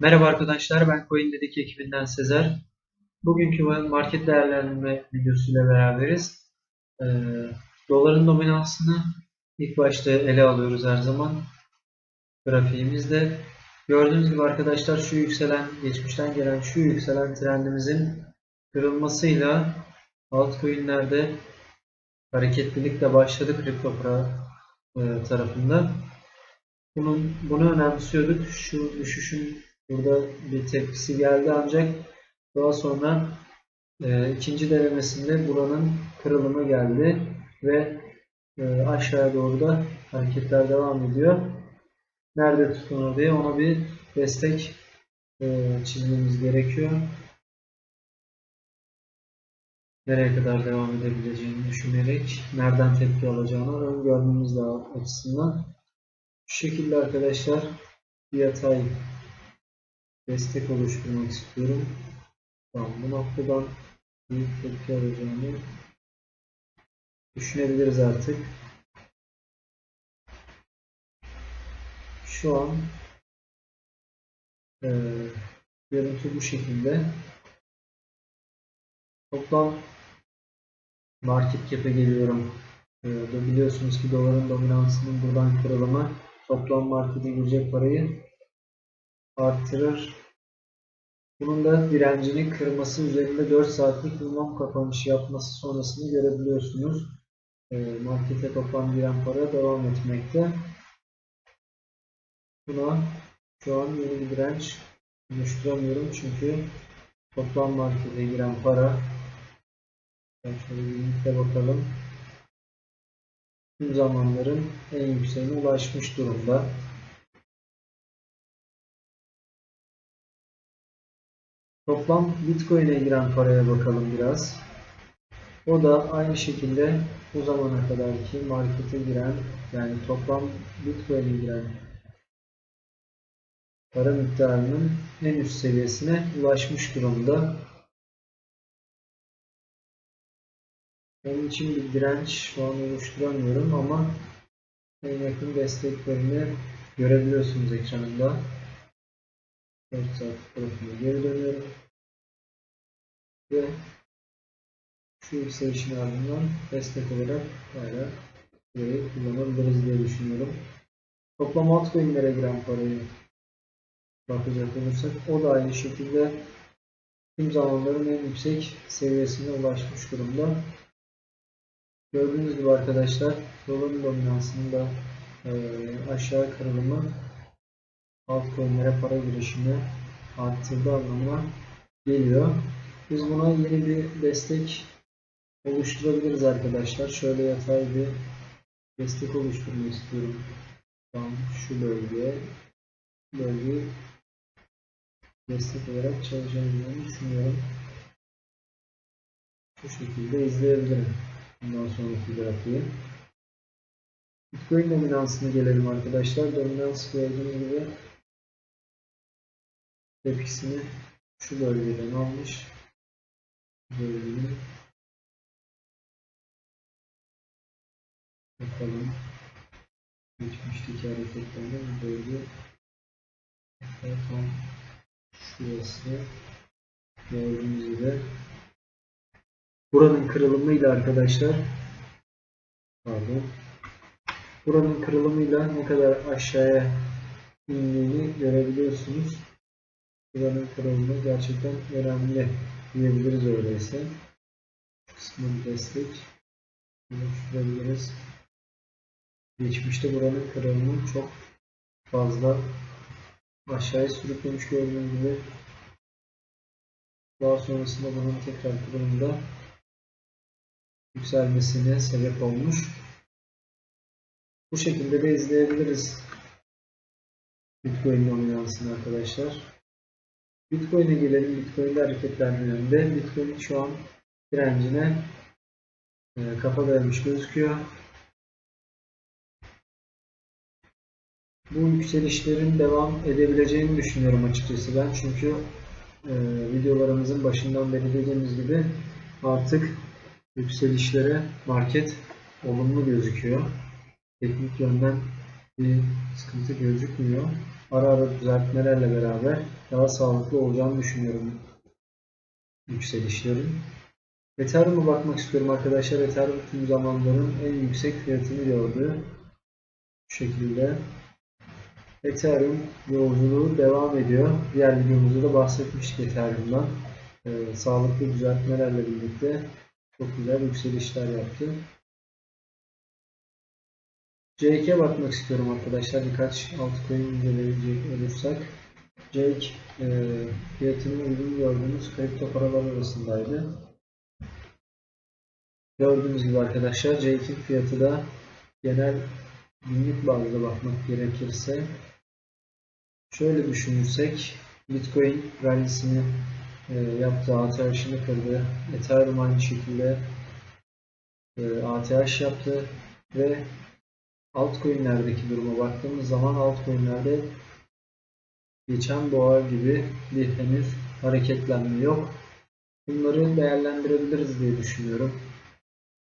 Merhaba arkadaşlar, ben CoinDedik ekibinden Sezer. Bugünkü market değerlendirme videosuyla beraberiz. Ee, doların dominansını ilk başta ele alıyoruz her zaman grafiğimizde. Gördüğünüz gibi arkadaşlar şu yükselen, geçmişten gelen şu yükselen trendimizin kırılmasıyla altcoin'lerde hareketlilik de başladı kripto para e, tarafında. Bunun, bunu önemsiyorduk. Şu düşüşün burada bir tepkisi geldi ancak daha sonra e, ikinci denemesinde buranın kırılımı geldi ve e, aşağıya doğru da hareketler devam ediyor. Nerede tutunur diye ona bir destek e, çizmemiz gerekiyor. Nereye kadar devam edebileceğini düşünerek nereden tepki alacağını öngörmemiz açısından. Şu şekilde arkadaşlar bir yatay destek oluşturmak istiyorum. Tamam, bu noktadan büyük tepki alacağını düşünebiliriz artık. Şu an e, görüntü bu şekilde. Toplam market cap'e geliyorum. E, biliyorsunuz ki doların dominansının buradan kırılımı toplam markete girecek parayı artırır. Bunun da direncini kırması üzerinde 4 saatlik mumam kapanışı yapması sonrasını görebiliyorsunuz. Ee, markete toplam giren para devam etmekte. Buna şu an yeni bir direnç oluşturamıyorum çünkü toplam markete giren para ben şöyle bir linkte bakalım tüm zamanların en yükseğine ulaşmış durumda. Toplam Bitcoin'e giren paraya bakalım biraz. O da aynı şekilde bu zamana kadarki markete giren yani toplam Bitcoin'e giren para miktarının en üst seviyesine ulaşmış durumda. Onun için bir direnç şu an oluşturamıyorum ama en yakın desteklerini görebiliyorsunuz ekranında. 4 saat profile geri dönüyorum. Ve şu yükselişin ardından destek olarak hala burayı kullanabiliriz diye düşünüyorum. Toplam altcoin'lere giren parayı bakacak olursak o da aynı şekilde tüm zamanların en yüksek seviyesine ulaşmış durumda. Gördüğünüz gibi arkadaşlar doların dominansında e, aşağı kırılımı altcoin'lere para girişini arttırdığı anlamına geliyor. Biz buna yeni bir destek oluşturabiliriz arkadaşlar. Şöyle yatay bir destek oluşturmak istiyorum. Tam şu bölgeye bölgeyi destek olarak çalışabileceğini düşünüyorum. Bu şekilde izleyebilirim. Bundan sonraki grafiği. Bitcoin dominansına gelelim arkadaşlar. Dominans gördüğünüz gibi tepkisini şu bölgeden almış. Bölgenin bakalım geçmişteki hareketlerinde bu bölge tam şurası gördüğünüz gibi Buranın kırılımıyla arkadaşlar pardon buranın kırılımıyla ne kadar aşağıya indiğini görebiliyorsunuz. Buranın kırılımı gerçekten önemli diyebiliriz öyleyse. Kısmın destek oluşturabiliriz. Geçmişte buranın kırılımı çok fazla aşağıya sürüklemiş gördüğünüz gibi daha sonrasında bunun tekrar kırılımda yükselmesine sebep olmuş. Bu şekilde de izleyebiliriz Bitcoin dominansını arkadaşlar. Bitcoin'e gelelim. Bitcoin'de hareketlenme yönünde. Bitcoin şu an direncine e, kafa vermiş gözüküyor. Bu yükselişlerin devam edebileceğini düşünüyorum açıkçası ben. Çünkü e, videolarımızın başından beri dediğimiz gibi artık yükselişlere market olumlu gözüküyor. Teknik yönden bir sıkıntı gözükmüyor. Ara ara düzeltmelerle beraber daha sağlıklı olacağını düşünüyorum yükselişlerin. Ethereum'a bakmak istiyorum arkadaşlar. Ethereum tüm zamanların en yüksek fiyatını gördü. Bu şekilde. Ethereum yolculuğu devam ediyor. Diğer videomuzda da bahsetmiştik Ethereum'dan. Ee, sağlıklı düzeltmelerle birlikte çok güzel yükselişler yaptı. Jake'e bakmak istiyorum arkadaşlar. Birkaç altcoin inceleyecek olursak. Jake e, fiyatının uygun gördüğümüz kripto paralar arasındaydı. Gördüğünüz gibi arkadaşlar Jake'in fiyatı da genel günlük bazda bakmak gerekirse şöyle düşünürsek Bitcoin rallisini e, yaptı, ATH'ını kırdı. Ethereum aynı şekilde e, ATH yaptı ve altcoin'lerdeki duruma baktığımız zaman altcoin'lerde geçen boğa gibi bir henüz hareketlenme yok. Bunları değerlendirebiliriz diye düşünüyorum.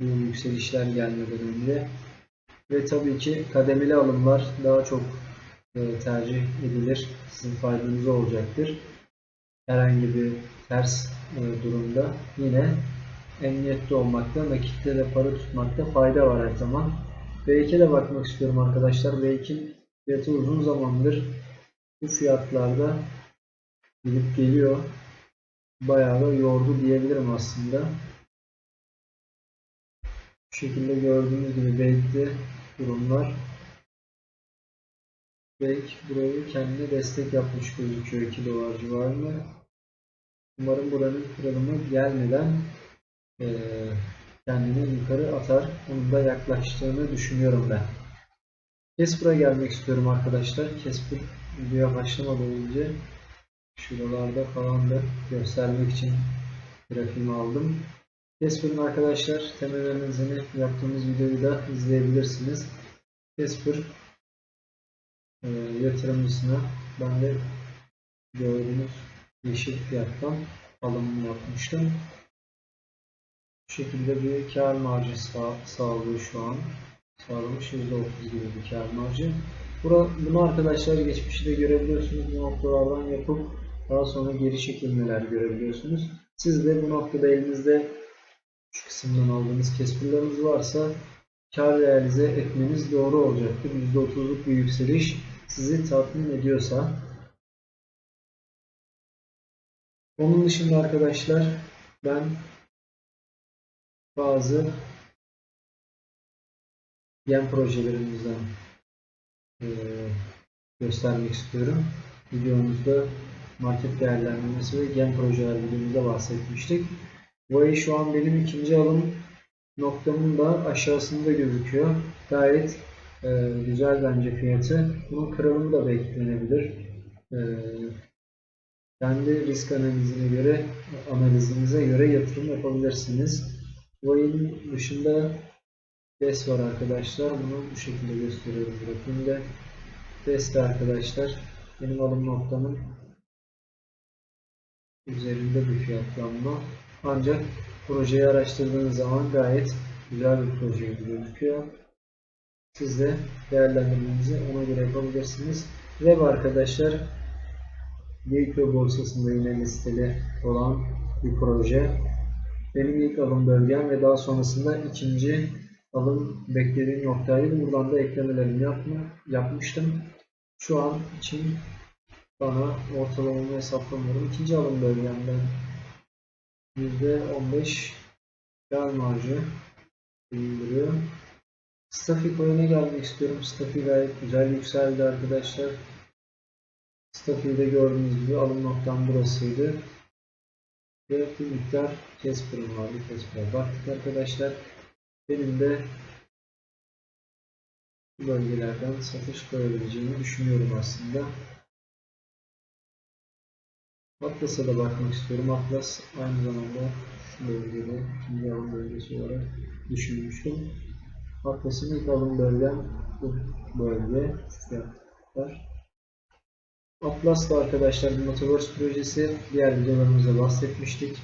Bu yükselişler gelmeden önce. Ve tabii ki kademeli alımlar daha çok e, tercih edilir. Sizin faydanıza olacaktır. Herhangi bir ters e, durumda yine emniyette olmakta, nakitte de para tutmakta fayda var her zaman. V2'e de bakmak istiyorum arkadaşlar. V2 fiyatı uzun zamandır bu fiyatlarda gidip geliyor. Bayağı da yordu diyebilirim aslında. Bu şekilde gördüğünüz gibi belki durumlar. Belki burayı kendine destek yapmış gözüküyor 2 dolar civarında. Umarım buranın kırılımı gelmeden eee kendini yukarı atar. Onun da yaklaştığını düşünüyorum ben. Casper'a gelmek istiyorum arkadaşlar. Casper videoya başlamadan önce şuralarda falan da göstermek için grafiğimi aldım. Casper'ın arkadaşlar temel analizini yaptığımız videoyu da izleyebilirsiniz. Casper e, yatırımcısına ben de gördüğünüz yeşil fiyattan alımını yapmıştım. Bu şekilde bir kar marjı sağ, sağlıyor şu an. Sağlamış %30 gibi bir kar marjı. Bunu arkadaşlar geçmişte de görebiliyorsunuz. Bu noktalardan yapıp daha sonra geri çekilmeler görebiliyorsunuz. Siz de bu noktada elinizde şu kısımdan aldığınız kesirleriniz varsa kar realize etmeniz doğru olacaktır. %30'luk bir yükseliş sizi tatmin ediyorsa. Onun dışında arkadaşlar ben bazı gen projelerimizden e, göstermek istiyorum. Videomuzda market değerlendirmesi ve gen projeler videomuzda bahsetmiştik. Bu ay şu an benim ikinci alım noktamın da aşağısında gözüküyor. Gayet e, güzel bence fiyatı. Bunun kırılımı da beklenebilir. E, kendi risk analizine göre analizinize göre yatırım yapabilirsiniz. Ayın dışında DES var arkadaşlar. Bunu bu şekilde gösteriyorum grafiğimde. DES de arkadaşlar benim alım noktamın üzerinde bir fiyatlanma. Ancak projeyi araştırdığınız zaman gayet güzel bir proje gibi gözüküyor. Siz de değerlendirmenizi ona göre yapabilirsiniz. Web arkadaşlar Gateway borsasında yine listeli olan bir proje. Benim ilk alım bölgem ve daha sonrasında ikinci alım beklediğim noktaydı. Buradan da eklemelerimi yapma, yapmıştım. Şu an için bana ortalamamı hesaplamıyorum. İkinci alım bölgemden %15 kar marjı indiriyor. Staffy coin'e gelmek istiyorum. Staffy gayet güzel yükseldi arkadaşlar. Staffy'de gördüğünüz gibi alım noktam burasıydı. Ve bir miktar Casper'ım vardı. Casper'a baktık arkadaşlar. Benim de bu bölgelerden satış koyabileceğimi düşünüyorum aslında. Atlas'a da bakmak istiyorum. Atlas aynı zamanda şu bölgede ikinci alım bölgesi olarak düşünmüştüm. Atlas'ın ilk alım bölgem bu bölge. Şu fiyatlar. Atlas da arkadaşlar bir Metaverse projesi. Diğer videolarımızda bahsetmiştik.